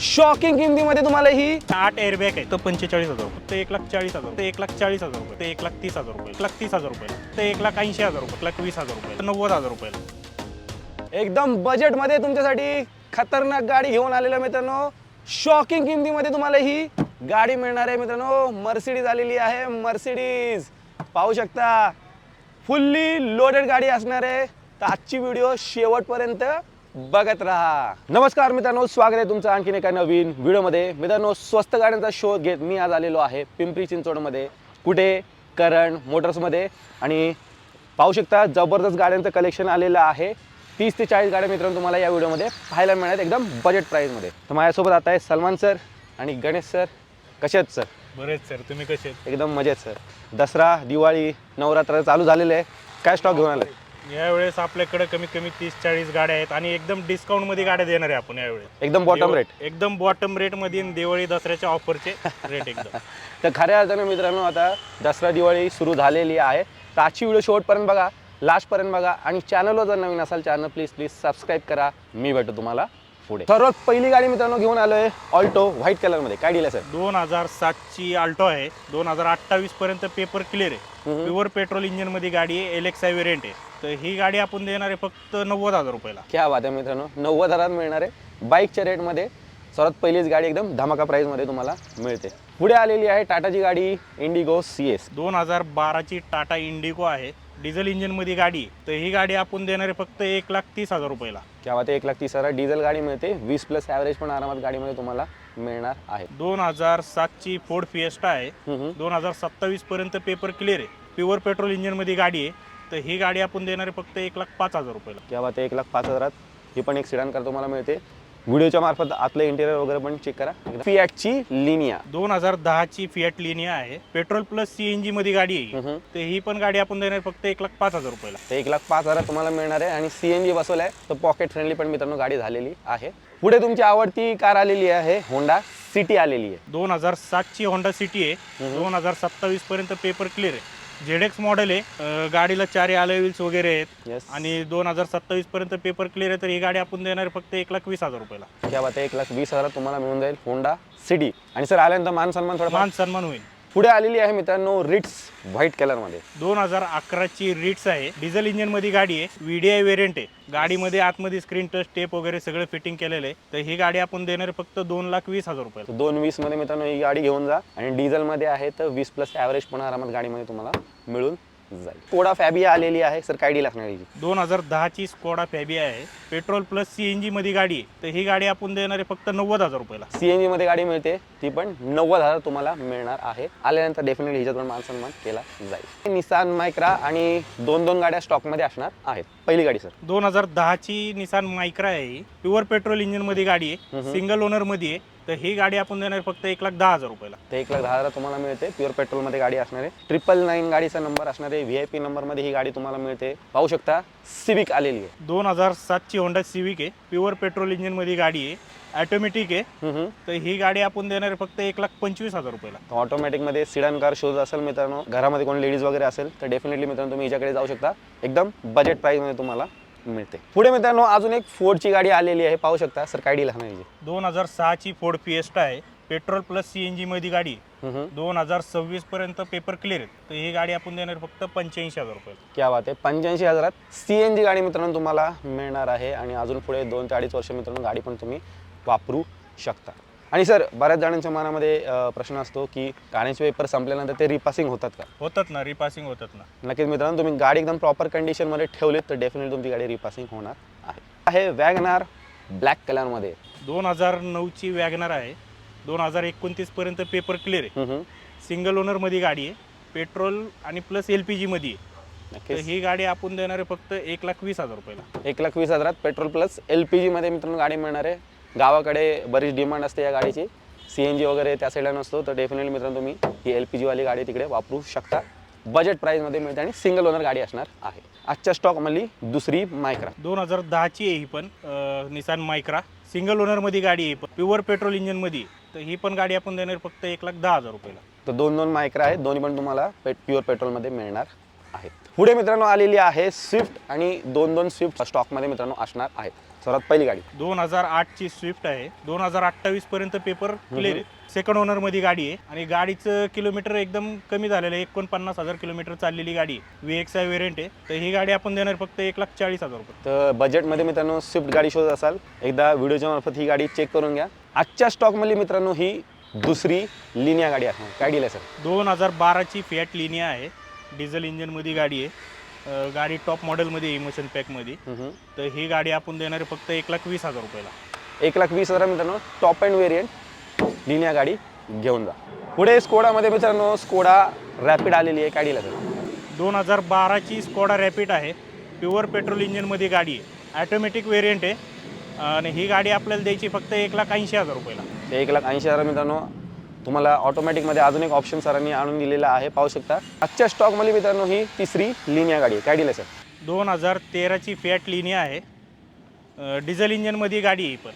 Shocking किमतीमध्ये तुम्हाला ही आठ एअरबॅग आहे तर पंचेचाळीस हजार रुपये. ते एक लाख चाळीस हजार ते एक लाख चाळीस हजार रुपये. ते एक लाख तीस हजार रुपये. एक लाख तीस हजार रुपये. ते एक लाख ऐंशी हजार रुपये. लाख वीस हजार रुपये. नव्वद हजार रुपये. एकदम बजेटमध्ये तुमच्यासाठी खतरनाक गाडी घेऊन आलेल्या मित्रांनो. शॉकिंग किमतीमध्ये तुम्हाला ही गाडी मिळणार आहे मित्रांनो. मर्सिडीज आलेली आहे. मर्सिडीज पाहू शकता. फुल्ली लोडेड गाडी असणार आहे. तर आजची व्हिडिओ शेवटपर्यंत बघत राहा. नमस्कार मित्रांनो स्वागत आहे तुमचं आणखीन एका नवीन व्हिडिओमध्ये. मित्रांनो स्वस्त गाड्यांचा शोध घेत मी आज आलेलो आहे पिंपरी चिंचवडमध्ये. कुठे? करण मोटर्समध्ये. आणि पाहू शकता जबरदस्त गाड्यांचं कलेक्शन आलेलं आहे. तीस ते चाळीस गाड्या मित्रांनो तुम्हाला या व्हिडिओमध्ये पाहायला मिळणार एकदम बजेट प्राईजमध्ये तर माझ्यासोबत आता आहे सलमान सर आणि गणेश सर. कसे आहेत सर? बरेच सर. तुम्ही कसे? एकदम मजेत सर. दसरा दिवाळी नवरात्र चालू झालेले आहे. काय स्टॉक घेऊन आले यावेळेस आपल्याकडे कमीत कमी तीस चाळीस गाड्या आहेत आणि एकदम डिस्काउंटमध्ये गाड्या देणार आहे आपण यावेळेस. एकदम बॉटम रेट एकदम बॉटम रेटमध्ये दिवाळी दसऱ्याच्या ऑफरचे रेट एकदम. तर खऱ्या अर्थानं मित्रांनो आता दसरा दिवाळी सुरू झालेली आहे. तर आजची व्हिडिओ शेवटपर्यंत बघा लास्टपर्यंत बघा. आणि चॅनलवर जर नवीन असाल चॅनल प्लीज प्लीज सबस्क्राईब करा. मी भेटतो तुम्हाला. पुढे. सर्वात पहिली गाडी मित्रांनो घेऊन आलोय ऑल्टो व्हाईट कलरमध्ये. काय डील आहे सर दोन हजार सातची आल्टो आहे. दोन हजार अठ्ठावीस पर्यंत पेपर क्लिअर आहे. प्युअर पेट्रोल इंजिनमध्ये गाडी आहे. एल एक्स आय वेरियंट आहे. तर ही गाडी आपण देणार आहे फक्त नव्वद हजार रुपयाला. क्या बात आहे मित्रांनो. नव्वद हजारात मिळणार आहे. बाईकच्या रेटमध्ये सर्वात पहिलीच गाडी एकदम धमाका प्राईजमध्ये तुम्हाला मिळते. पुढे आलेली आहे टाटाची गाडी इंडिगो सी एस दोन हजार बाराची टाटा इंडिगो आहे. डिझेल इंजिनमध्ये गाडी आहे. तर ही गाडी आपण देणार आहे फक्त एक लाख तीस हजार रुपयाला. बात आहे एक लाख तीस हजार. डिझेल गाडी मिळते वीस प्लस ॲव्हरेज पण आरामात गाडीमध्ये तुम्हाला मिळणार आहे. दोन हजार सातची फोर्ड फिएस्टा आहे. हम्म. दोन हजार सत्तावीस पर्यंत पेपर क्लिअर आहे. प्युअर पेट्रोल इंजिनमध्ये गाडी आहे. तर ही गाडी आपण देणार आहे फक्त एक लाख पाच हजार रुपयाला. बात आहे एक लाख पाच हजारात ही पण एक सिडान कार तुम्हाला मिळते. व्हिडिओच्या मार्फत आतलं इंटेरियर वगैरे पण चेक करा. फिॲटची लिनिया दोन हजार दहाची फिएट लिनिया आहे. पेट्रोल प्लस सीएनजी मध्ये गाडी आहे. तर ही पण गाडी आपण देणार फक्त एक लाख पाच हजार रुपयाला. एक लाख पाच हजार तुम्हाला मिळणार आहे. आणि सी एन जी बसवलं आहे तर पॉकेट फ्रेंडली पण मित्रांनो गाडी झालेली आहे. पुढे तुमची आवडती कार आलेली आहे होंडा सिटी आलेली आहे. दोन हजार सातची होंडा सिटी आहे. दोन हजार सत्तावीस पर्यंत पेपर क्लिअर आहे. झेडेक्स मॉडेल आहे. अं, गाडीला चार आले व्हील्स वगैरे आहेत. येस आणि दोन हजार सत्तावीस पर्यंत पेपर क्लिअर आहे तर ही गाडी आपण देणार आहे फक्त एक लाख वीस हजार रुपयाला. क्या बात आहे? एक लाख वीस हजार तुम्हाला मिळून जाईल होंडा सिटी आणि सर आल्यानंतर मान सन्मान थोडा मान सन्मान होईल. पुढे आलेली आहे मित्रांनो रिट्स व्हाईट कलरमध्ये. दोन हजार अकराची रिट्स आहे. डिझेल इंजिनमध्ये गाडी आहे. व्हीडीआय वेरियंट आहे. गाडीमध्ये आतमध्ये स्क्रीन टच टेप वगैरे सगळं फिटिंग केलेलं आहे. तर ही गाडी आपण देणार फक्त दोन लाख वीस हजार रुपयाला दोन वीसमध्ये मित्रांनो ही गाडी घेऊन जा. आणि डिझेलमध्ये आहे तर वीस प्लस ॲव्हरेज पण आरामात गाडीमध्ये तुम्हाला मिळून जाईल. कोडा फॅबिया आलेली आहे सर काय डील असणार दोन हजार दहाची स्कोडा फॅबिया आहे. पेट्रोल प्लस सीएनजी मध्ये गाडी आहे. तर ही गाडी आपण देणार आहे फक्त नव्वद हजार रुपयाला. सी एनमध्ये गाडी मिळते ती पण नव्वद हजार तुम्हाला मिळणार आहे. आल्यानंतर डेफिनेटली हिच्यात पण मान सन्मान केला जाईल. निसान मायक्रा आणि दोन दोन गाड्या स्टॉकमध्ये असणार आहेत. पहिली गाडी सर. दोन हजार दहाची निसान मायक्रा आहे ही. प्युअर पेट्रोल इंजिनमध्ये गाडी आहे. सिंगल ओनरमध्ये आहे. तर ही गाडी आपण देणार फक्त एक लाख दहा हजार रुपयाला. ते एक लाख दहा हजार तुम्हाला मिळते. प्युअर पेट्रोलमध्ये गाडी असणार आहे. ट्रिपल नाईन गाडीचा नंबर असणार आहे. व्ही आय पी नंबरमध्ये ही गाडी तुम्हाला मिळते. पाहू शकता सिविक आलेली आहे. दोन हजार सातची होंडा सिविक आहे. प्युअर पेट्रोल इंजिनमध्ये गाडी आहे. ॲटोमॅटिक आहे. हम्म, हम्म. तर ही गाडी आपण देणार आहे फक्त एक लाख पंचवीस हजार रुपयाला. ऑटोमॅटिकमध्ये सिडन कार शोध असेल मित्रांनो घरामध्ये कोण लेडीज वगैरे असेल तर डेफिनेटली मित्रांनो तुम्ही हिच्याकडे जाऊ शकता. एकदम बजेट प्राईजमध्ये तुम्हाला मिळते. पुढे मित्रांनो अजून एक फोर्डची गाडी आलेली आहे. पाहू शकता सर काय डील आहे दोन हजार सहाची फोर्ड फिएस्टा आहे. पेट्रोल प्लस सीएनजी मध्ये गाडी. दोन हजार सव्वीस पर्यंत पेपर क्लिअर आहे तर ही गाडी आपण देणार फक्त पंच्याऐंशी हजार रुपयाला क्या बात आहे. पंच्याऐंशी हजारात सी एन जी गाडी मित्रांनो तुम्हाला मिळणार आहे. आणि अजून पुढे दोन ते अडीच वर्ष मित्रांनो गाडी पण तुम्ही वापरू शकता. आणि सर बऱ्याच जणांच्या मनामध्ये अं, प्रश्न असतो की गाड्यांचे पेपर संपल्यानंतर ते रिपासिंग होतात का? होतात ना रिपासिंग होतात ना. नक्कीच मित्रांनो तुम्ही गाडी एकदम प्रॉपर कंडिशनमध्ये ठेवलीत तर डेफिनेटली तुमची गाडी रिपासिंग होणार आहे. आहे वॅगनार ब्लॅक कलरमध्ये दोन हजार नऊची वॅगनर आहे. दोन हजार एकोणतीस पर्यंत पेपर क्लिअर आहे. हम्म, हम्म. सिंगल ओनरमध्ये गाडी आहे. पेट्रोल आणि प्लस एल पी जी मध्ये आहे. तर नक्कीच ही गाडी आपण देणार आहे फक्त एक लाख वीस हजार रुपयाला. एक लाख वीस हजारात पेट्रोल प्लस एल पी जीमध्ये मित्रांनो गाडी मिळणार आहे. गावाकडे बरीच डिमांड असते या गाडीची. सी एन जी वगैरे त्या साईडला नसतो तर डेफिनेटली मित्रांनो तुम्ही ही एल पी जीवाली गाडी तिकडे वापरू शकता. बजेट प्राईजमध्ये मिळते आणि सिंगल ओनर गाडी असणार आहे. आजच्या स्टॉकमधली दुसरी मायक्रा दोन हजार दहाची आहे ही पण निसान मायक्रा सिंगल ओनरमध्ये गाडी आहे प्युअर पेट्रोल इंजिनमध्ये आहे. तर ही पण गाडी आपण देणार फक्त एक लाख दहा हजार रुपयाला. तर दोन दोन मायक्रा आहेत. दोन्ही पण तुम्हाला पेट प्युअर पेट्रोलमध्ये मिळणार आहेत. पुढे मित्रांनो आलेली आहे स्विफ्ट आणि दोन दोन स्विफ्ट स्टॉकमध्ये मित्रांनो असणार आहेत. सर्वात पहिली गाडी. दोन हजार आठची स्विफ्ट आहे. दोन हजार अठ्ठावीस पर्यंत पेपर क्लिअर आहे. सेकंड ओनरमध्ये गाडी आहे. आणि गाडीचं किलोमीटर एकदम कमी झालेलं आहे. एकोणपन्नास हजार किलोमीटर चाललेली गाडी आहे. व्ही एक्स आय वेरियंट आहे. तर ही गाडी आपण देणार फक्त एक लाख चाळीस हजार रुपये. तर बजेटमध्ये मित्रांनो स्विफ्ट गाडी शोधत असाल एकदा व्हिडिओच्या मार्फत ही गाडी चेक करून घ्या. आजच्या स्टॉकमध्ये मित्रांनो ही दुसरी लिनिया गाडी आहे. काय डील आहे सर दोन हजार बाराची फॅट लिनिया आहे. डिझेल इंजिनमध्ये गाडी आहे. गाडी टॉप मॉडेलमध्ये इमोशन पॅकमध्ये तर ही गाडी आपण देणार आहे फक्त एक लाख वीस हजार रुपयाला. एक लाख वीस हजार मित्रांनो टॉप अँड व्हेरियंट लिनिया गाडी घेऊन जा. पुढे स्कोडामध्ये मित्रांनो स्कोडा रॅपिड आलेली आहे काय डील आहे सर दोन हजार बाराची स्कॉडा रॅपिड आहे. प्युअर पेट्रोल इंजिनमध्ये गाडी आहे. ॲटोमॅटिक वेरियंट आहे. आणि ही गाडी आपल्याला द्यायची फक्त एक लाख ऐंशी हजार रुपयाला. एक लाख ऐंशी हजार मित्रांनो तुम्हाला ऑटोमॅटिकमध्ये अजून एक ऑप्शन सरांनी आणून दिलेला आहे. पाहू शकता. आजच्या स्टॉकमध्ये मित्रांनो ही तिसरी लिनिया गाडी आहे. काय आहे सर दोन हजार तेराची फॅट लिनिया आहे. अं, डिझेल इंजिनमध्ये गाडी आहे ही पण.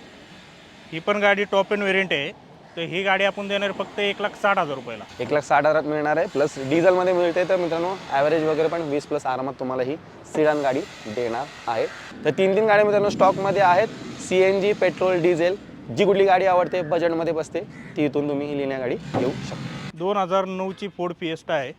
ही पण गाडी टॉप अँड वेरियंट आहे. तर ही गाडी आपण देणार फक्त एक लाख साठ हजार रुपयाला. एक लाख साठ हजारात मिळणार आहे. प्लस डिझेलमध्ये मिळते तर मित्रांनो ॲव्हरेज वगैरे पण वीस प्लस आरामात तुम्हाला ही सिडान गाडी देणार आहे. तर तीन तीन गाड्या मित्रांनो स्टॉकमध्ये आहेत. C N G petrol diesel जी कुठली गाडी आवडते बजेटमध्ये बसते ती इथून तुम्ही ही लिनिया गाडी घेऊ शकता. दोन हजार नऊची फोर्ड फिएस्टा आहे.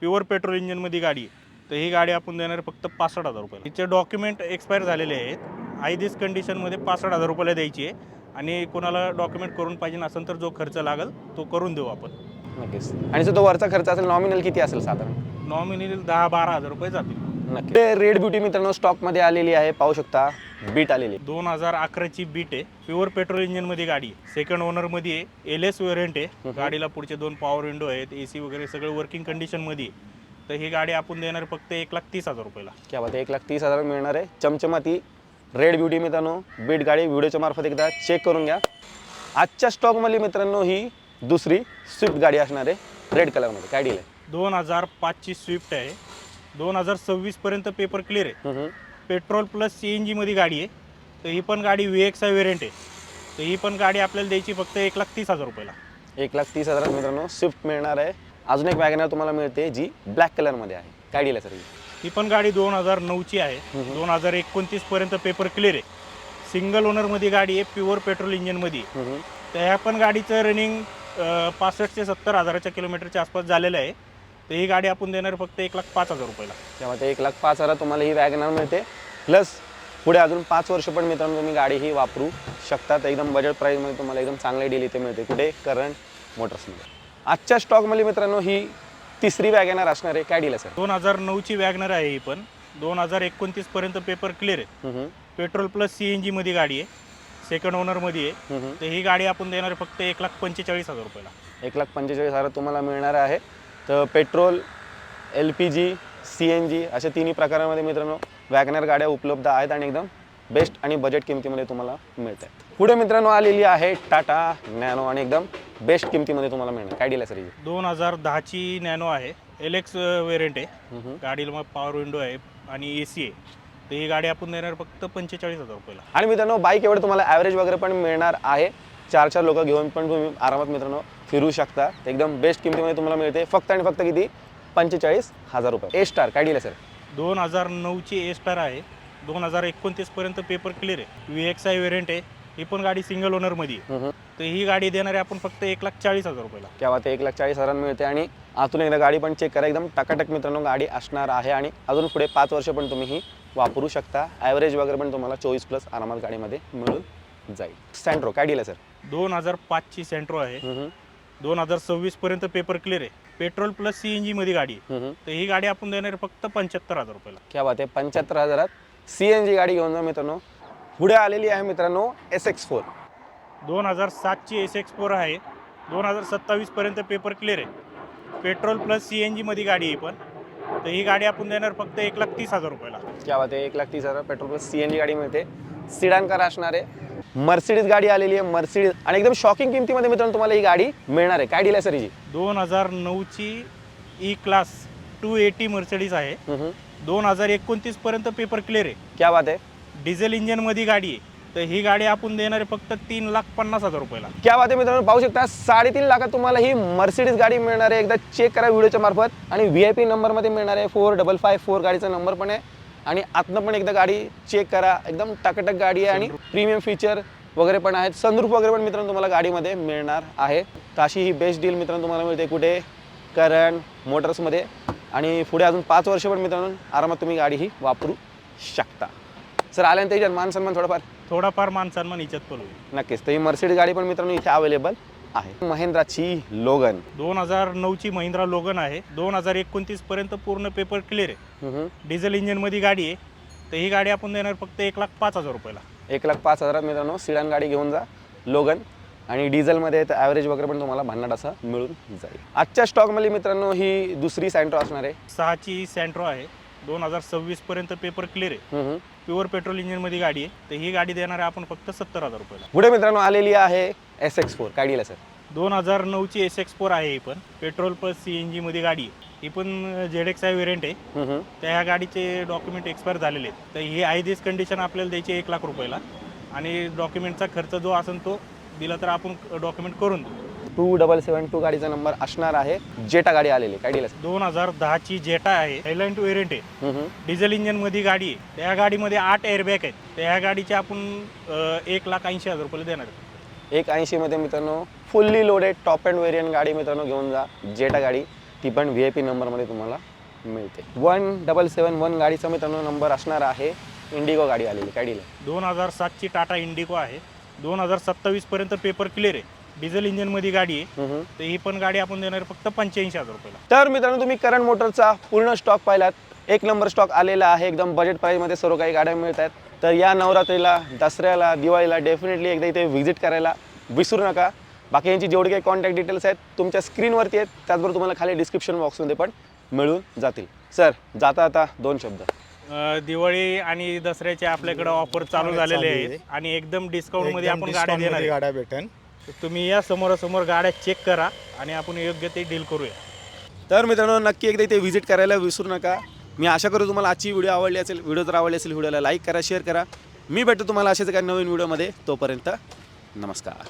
प्युअर पेट्रोल इंजिनमध्ये गाडी आहे. तर ही गाडी आपण देणार फक्त पासष्ट हजार रुपयाला. तिचे डॉक्युमेंट एक्सपायर झालेले आहेत. आय दिस कंडिशनमध्ये पासष्ट हजार रुपयाला द्यायची आहे. आणि कोणाला डॉक्युमेंट करून पाहिजे नसेल तर जो खर्च लागेल तो करून देऊ आपण. नक्कीच. आणि जो तो वरचा खर्च असेल नॉमिनल किती असेल साधारण? नॉमिनल दहा बारा हजार रुपये जातील. नक्की. रेड ब्युटी मित्रांनो स्टॉकमध्ये आलेली आहे पाहू शकता बीट आलेली आहे. दोन हजार अकराची बीट आहे. प्युअर पेट्रोल इंजिनमध्ये गाडी आहे. सेकंड ओनरमध्ये आहे. एल एस वेरियंट आहे. गाडीला पुढचे दोन पॉवर विंडो आहेत. ए सी वगैरे सगळं वर्किंग कंडिशनमध्ये आहे. तर ही गाडी आपण देणार फक्त एक लाख तीस हजार रुपयाला. क्या बात आहे एक लाख तीस हजार मिळणार आहे. चमचमाती रेड ब्युटी मित्रांनो बीट गाडी व्हिडिओच्या मार्फत एकदा चेक करून घ्या. आजच्या स्टॉकमध्ये मित्रांनो ही दुसरी स्विफ्ट गाडी असणार आहे रेड कलरमध्ये. काय डील आहे? दोन हजार पाचची स्विफ्ट आहे. दोन हजार सव्वीसपर्यंत पेपर क्लिअर आहे. पेट्रोल प्लस सी एन जीमध्ये गाडी आहे. तर ही पण गाडी व्ही एक्स आय वेरियंट आहे. तर ही पण गाडी आपल्याला द्यायची फक्त एक लाख तीस हजार रुपयाला. एक लाख तीस हजारात मित्रांनो स्विफ्ट मिळणार आहे. अजून एक वॅगनर तुम्हाला मिळते जी ब्लॅक कलरमध्ये आहे. काय डील आहे सर ही? पण गाडी दोन हजार नऊची आहे. दोन हजार एकोणतीसपर्यंत पेपर क्लिअर आहे. सिंगल ओनरमध्ये गाडी आहे प्युअर पेट्रोल इंजिनमध्ये. तर ह्या पण गाडीचं रनिंग पासष्ट ते सत्तर हजाराच्या किलोमीटरच्या आसपास झालेलं आहे. तर ही गाडी आपण देणार फक्त एक लाख पाच हजार रुपयाला. त्यामध्ये एक लाख पाच हजार तुम्हाला ही वॅगनर मिळते. प्लस पुढे अजून पाच वर्ष पण मित्रांनो तुम्ही गाडी ही वापरू शकता. तर एकदम बजेट प्राईसमध्ये तुम्हाला एकदम चांगली डील इथे मिळते. कुठे? करंट मोटर्समध्ये आजच्या स्टॉकमध्ये मित्रांनो ही तिसरी वॅगनर असणार आहे. काय डील आहे सर दोन हजार नऊची वॅगनर आहे ही पण. दोन हजार एकोणतीसपर्यंत पेपर क्लिअर आहे. हम्म. पेट्रोल प्लस सी एन जीमध्ये गाडी आहे. सेकंड ओनरमध्ये आहे. हम्म. तर ही गाडी आपण देणार आहे फक्त एक लाख पंचेचाळीस हजार रुपयाला. एक लाख पंचेचाळीस हजार तुम्हाला मिळणार आहे. तर petrol L P G C N G अशा तिन्ही प्रकारामध्ये मित्रांनो वॅगनर गाड्या उपलब्ध आहेत आणि एकदम बेस्ट आणि बजेट किमतीमध्ये तुम्हाला मिळत आहे पुढे मित्रांनो आलेली आहे टाटा नॅनो आणि एकदम बेस्ट किमतीमध्ये तुम्हाला मिळणार. काय डील आहे सर? दोन हजार दहाची नॅनो आहे. एल एक्स वेरियंट आहे. गाडीला मग पॉवर विंडो आहे आणि ए सी आहे. तर ही गाडी आपण देणार फक्त पंचेचाळीस हजार रुपयाला. आणि मित्रांनो बाईक एवढं तुम्हाला ॲव्हरेज वगैरे पण मिळणार आहे. चार चार लोक घेऊन पण तुम्ही आरामात मित्रांनो फिरू शकता. एकदम बेस्ट किमतीमध्ये तुम्हाला मिळते. फक्त आणि फक्त किती? पंचेचाळीस हजार रुपये. ए स्टार काय डील आहे सर दोन हजार नऊची ए स्टार आहे. दोन हजार एकोणतीसपर्यंत पेपर क्लिअर आहे. व्ही एक्स आय वेरियंट आहे. ही पण गाडी सिंगल ओनरमध्ये आहे. हम्म. तर ही गाडी देणार आहे आपण फक्त एक लाख चाळीस हजार रुपयाला. किंवा ते एक लाख चाळीस हजार मिळते. आणि आतून एकदा गाडी पण चेक करा. एकदम टकाटक मित्रांनो गाडी असणार आहे. आणि अजून पुढे पाच वर्ष पण तुम्ही ही वापरू शकता. ॲव्हरेज वगैरे पण तुम्हाला चोवीस प्लस आरामात गाडीमध्ये मिळून जाईल. सँड्रो काय डील आहे सर दोन हजार पाचची सेंट्रो आहे. दोन हजार सव्वीसपर्यंत पेपर क्लिअर आहे. पेट्रोल प्लस सी एन जीमध्ये गाडी आहे. तर ही गाडी आपण देणार आहे फक्त पंच्याहत्तर हजार रुपयाला. क्या बात आहे पंच्याहत्तर हजारात सी एन जी गाडी घेऊन जा मित्रांनो. पुढे आलेली आहे मित्रांनो एस एक्स फोर दोन हजार सातची एस एक्स फोर आहे. दोन हजार सत्तावीसपर्यंत पेपर क्लिअर आहे. पेट्रोल प्लस सी एन जीमध्ये गाडी आहे पण. तर ही गाडी आपण देणार फक्त एक लाख तीस हजार रुपयाला. क्या बात आहे एक लाख तीस हजार. Petrol plus C N G गाडी मिळते. सिडान कार असणार. आहे मर्सिडीज गाडी आलेली आहे मर्सिडीज. आणि एकदम शॉकिंग किमतीमध्ये मित्रांनो तुम्हाला ही गाडी मिळणार आहे. काय डील आहे सर हिची? दोन हजार नऊची E class two eighty Mercedes आहे. दोन हजार एकोणतीसपर्यंत पेपर क्लिअर आहे. क्या बात आहे? डिझेल इंजिनमध्ये गाडी आहे. तर ही गाडी आपण देणार आहे फक्त तीन लाख पन्नास हजार रुपयाला. क्या बात आहे मित्रांनो पाहू शकता साडेतीन लाखात तुम्हाला ही मर्सिडीज गाडी मिळणार आहे. एकदा चेक करा व्हिडिओच्या मार्फत. आणि व्ही आय पी नंबरमध्ये मिळणार आहे. फोर डबल फाय फोर गाडीचा नंबर पण आहे. आणि आतनं पण एकदा गाडी चेक करा. एकदम टकटक गाडी आहे आणि प्रीमियम फीचर वगैरे पण आहेत. सनरूफ वगैरे पण मित्रांनो तुम्हाला गाडीमध्ये मिळणार आहे. तर अशी ही बेस्ट डील मित्रांनो तुम्हाला मिळते कुठे? करण मोटर्समध्ये आणि पुढे अजून पाच वर्ष पण मित्रांनो आरामात तुम्ही गाडी ही वापरू शकता. सर आल्यानंतर मान सन्मान थोडंफार. थोडाफार मानसन्मान हिच्यात पण होईल. नक्कीच. तर ही मर्सिडीज गाडी पण मित्रांनो इथे अवेलेबल आहे. महिंद्राची लोगन. दोन हजार नऊची महिंद्रा लोगन आहे. दोन हजार एकोणतीस पर्यंत पूर्ण पेपर क्लिअर आहे. डिझेल इंजिनमध्ये गाडी आहे. तर ही गाडी आपण देणार फक्त एक लाख पाच हजार रुपयाला. एक लाख पाच हजारात मित्रांनो सिडान गाडी घेऊन जा लोगन. आणि डिझेलमध्ये तर ॲव्हरेज वगैरे पण तुम्हाला भन्नाट असं मिळून जाईल. आजच्या स्टॉकमध्ये मित्रांनो ही दुसरी सँट्रो असणार आहे. सहाची सँट्रो आहे. दोन हजार सव्वीस पर्यंत पेपर क्लिअर आहे. प्युअर पेट्रोल इंजिनमध्ये गाडी आहे. तर ही गाडी देणार आहे आपण फक्त सत्तर हजार रुपयाला. पुढे मित्रांनो आलेली आहे एस एक्स फोर काय डील आहे सर दोन हजार नऊची एस एक्स फोर आहे ही पण. पेट्रोल प्लस सी एन जीमध्ये गाडी आहे. ही पण जेड एक्स आय व्हेरियंट आहे. त्या ह्या गाडीचे डॉक्युमेंट एक्सपायर झालेले आहेत. तर ही आय दिस कंडिशन आपल्याला द्यायची एक लाख रुपयाला. आणि डॉक्युमेंटचा खर्च जो असेल तो दिला तर आपण डॉक्युमेंट करून देऊ. टू डबल सेवन टू गाडीचा नंबर असणार आहे. जेटा गाडी आलेली काय डील आहे दोन हजार दहाची जेटा आहे हायलाईन टू व्हेरियंट आहे. डिझेल इंजिनमध्ये गाडी आहे. त्या गाडीमध्ये आठ एअरबॅग आहेत. त्या गाडीचे आपण अं, एक लाख ऐंशी हजार रुपये देणार आहे. एक ऐंशीमध्ये मित्रांनो fully loaded top end variant गाडी मित्रांनो घेऊन जा. जेटा गाडी ती पण व्ही आय पी नंबरमध्ये तुम्हाला मिळते. वन डबल सेवन वन गाडीचा मित्रांनो नंबर असणार आहे. इंडिगो गाडी आलेली काय डील आहे? दोन हजार सातची टाटा इंडिगो आहे. दोन हजार सत्तावीसपर्यंत पेपर क्लिअर आहे. डिझेल इंजिनमध्ये गाडी आहे. तर ही पण गाडी आपण देणार आहे फक्त पंच्याऐंशी हजार रुपयाला. तर मित्रांनो तुम्ही करंट मोटरचा पूर्ण स्टॉक पाहिलात. एक नंबर स्टॉक आलेला आहे. एकदम बजेट प्राईजमध्ये सर्व काही गाड्या मिळत आहेत तर या नवरात्रीला दसऱ्याला दिवाळीला डेफिनेटली एकदा इथे व्हिजिट करायला विसरू नका. बाकी यांची जेवढे काही कॉन्टॅक्ट डिटेल्स आहेत तुमच्या स्क्रीनवरती आहेत. त्याचबरोबर तुम्हाला खाली डिस्क्रिप्शन बॉक्समध्ये पण मिळून जातील. सर जाता आता दोन शब्द. अं, दिवाळी आणि दसऱ्याचे आपल्याकडे ऑफर चालू झालेले आहेत आणि एकदम डिस्काउंटमध्ये आपण गाड्या देणार आहे. गाड्या भेटेन. तर तुम्ही या समोरासमोर गाड्या चेक करा आणि आपण योग्य ते डील करूया. तर मित्रांनो नक्की एकदा इथे व्हिजिट करायला विसरू नका. मी आशा करू तुम्हाला आजची व्हिडिओ आवडली असेल व्हिडिओ जर आवडली असेल व्हिडिओला लाईक करा शेअर करा. मी भेटतो तुम्हाला असेच काही नवीन व्हिडिओमध्ये तोपर्यंत नमस्कार.